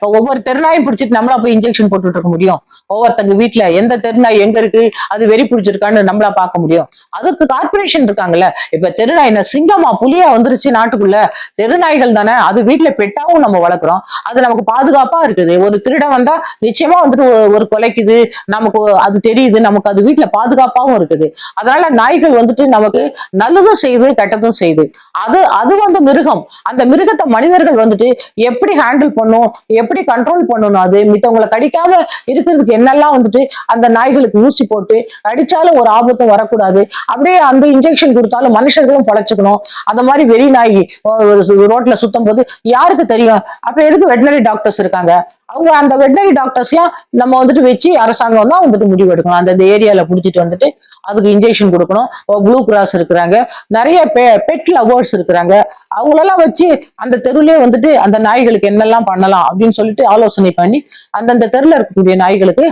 இப்ப ஒவ்வொரு தெருநாயும் பிடிச்சிட்டு நம்மளா போய் இன்ஜெக்ஷன் போட்டுட்டு இருக்க முடியும். ஒவ்வொருத்தங்க வீட்டுல எந்த தெருநாய் எங்க இருக்கு அது வெறி பிடிச்சிருக்கான்னு நம்மளா பார்க்க முடியும். அதுக்கு கார்பரேஷன் இருக்காங்கல்ல. இப்ப தெருநாய் என்ன சிங்கமா புலியா வந்துருச்சு நாட்டுக்குள்ள. தெருநாய்கள் தானே அது வீட்டுல பெட்டாவும் நம்ம வளர்க்குறோம். அது நமக்கு பாதுகாப்பா இருக்குது. ஒரு திருடம் வந்தா நிச்சயமா வந்துட்டு ஒரு கொலைக்குது. நமக்கு அது தெரியுது. நமக்கு அது வீட்டுல பாதுகாப்பாவும் இருக்குது. அதனால நாய்கள் வந்துட்டு நமக்கு நல்லதும் செய்யுது கெட்டதும் செய்யுது. அது அது வந்து மிருகம். அந்த மிருகத்தை மனிதர்கள் வந்துட்டு எப்படி ஹேண்டில் பண்ணும்? எப்படி கண்ட்ரோல் பண்ணணும் அது? மித்தவங்களை கடிக்காம இருக்கிறதுக்கு என்னெல்லாம் வந்துட்டு அந்த நாய்களுக்கு ஊசி போட்டு அடிச்சாலும் ஒரு ஆபத்தும் வரக்கூடாது. அப்படியே அந்த இன்ஜெக்ஷன் கொடுத்தாலும் மனுஷர்களும் பழச்சுக்கணும். அந்த மாதிரி வெறி நாய் ரோட்ல சுத்தும் போது யாருக்கு தெரியும்? அப்ப எதுக்கு வெட்டினரி டாக்டர்ஸ் இருக்காங்க? அவங்க அந்த வெட்டினரி டாக்டர்ஸ்லாம் நம்ம வந்துட்டு வச்சு அரசாங்கம் தான் வந்துட்டு முடிவு எடுக்கணும் அந்த பிடிச்சிட்டு வந்துட்டு அதுக்கு இன்ஜெக்ஷன் கொடுக்கணும். ப்ளூ கிராஸ் இருக்கிறாங்க. நிறைய பெ பெட் லவர்ஸ் இருக்கிறாங்க. அவங்களெல்லாம் வச்சு அந்த தெருவிலே வந்துட்டு அந்த நாய்களுக்கு என்னெல்லாம் பண்ணலாம் அப்படின்னு சொல்லிட்டு ஆலோசனை பண்ணி அந்தந்த தெருவில் இருக்கக்கூடிய நாய்களுக்கு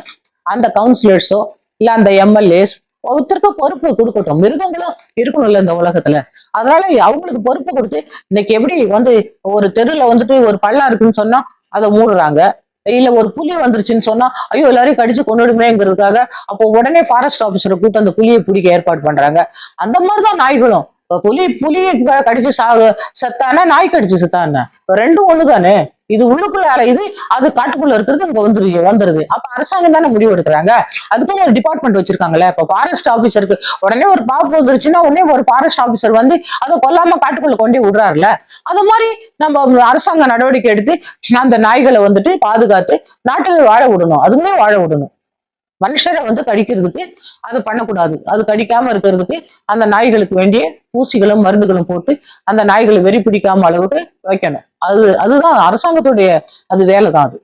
அந்த கவுன்சிலர்ஸோ இல்லை அந்த எம்எல்ஏஸ் ஒருத்தருக்கு பொறுப்பு கொடுக்கட்டும். மிருகங்களும் இருக்கணும்ல இந்த உலகத்துல. அதனால அவங்களுக்கு பொறுப்பு கொடுத்து இன்னைக்கு எப்படி வந்து ஒரு தெருல வந்துட்டு ஒரு பள்ளம் இருக்குன்னு சொன்னா அதை மூடுறாங்க. இல்ல ஒரு புலி வந்துருச்சுன்னு சொன்னா ஐயோ எல்லாரையும் கடிச்சு கொண்டுடுமேங்கிறதுக்காக அப்போ உடனே ஃபாரஸ்ட் ஆபீசரை கூட்டு அந்த புலியை பிடிக்க ஏற்பாடு பண்றாங்க. அந்த மாதிரிதான் நாய்களும். புலி புலியை கடிச்சு சாக செத்தானா நாய் கடிச்சு செத்தானா ரெண்டும் ஒண்ணுதானே? இது உள்ளுக்குள்ள அலையுது அது காட்டுக்குள்ள இருக்கிறது அங்க வந்துருது வந்துருது. அப்ப அரசாங்கம் தானே முடிவு எடுக்கிறாங்க? அதுக்கும் ஒரு டிபார்ட்மெண்ட் வச்சிருக்காங்கல்ல? இப்ப ஃபாரஸ்ட் ஆபீசருக்கு உடனே ஒரு பாப்பு வந்துருச்சுன்னா உடனே ஒரு ஃபாரஸ்ட் ஆபீசர் வந்து அதை கொல்லாம காட்டுக்குள்ள கொண்டே விடுறாருல அது மாதிரி நம்ம அரசாங்க நடவடிக்கை எடுத்து அந்த நாய்களை வந்துட்டு பாதுகாத்து நாட்டில் வாழ விடணும். அதுமே வாழ விடணும். மனுஷரை வந்து கடிக்கிறதுக்கு அதை பண்ணக்கூடாது. அது கடிக்காம இருக்கிறதுக்கு அந்த நாய்களுக்கு வேண்டிய ஊசிகளும் மருந்துகளும் போட்டு அந்த நாய்களை வெறி பிடிக்காம அளவுக்கு வைக்கணும். அது அதுதான் அரசாங்கத்துடைய அது வேலை தான் அது.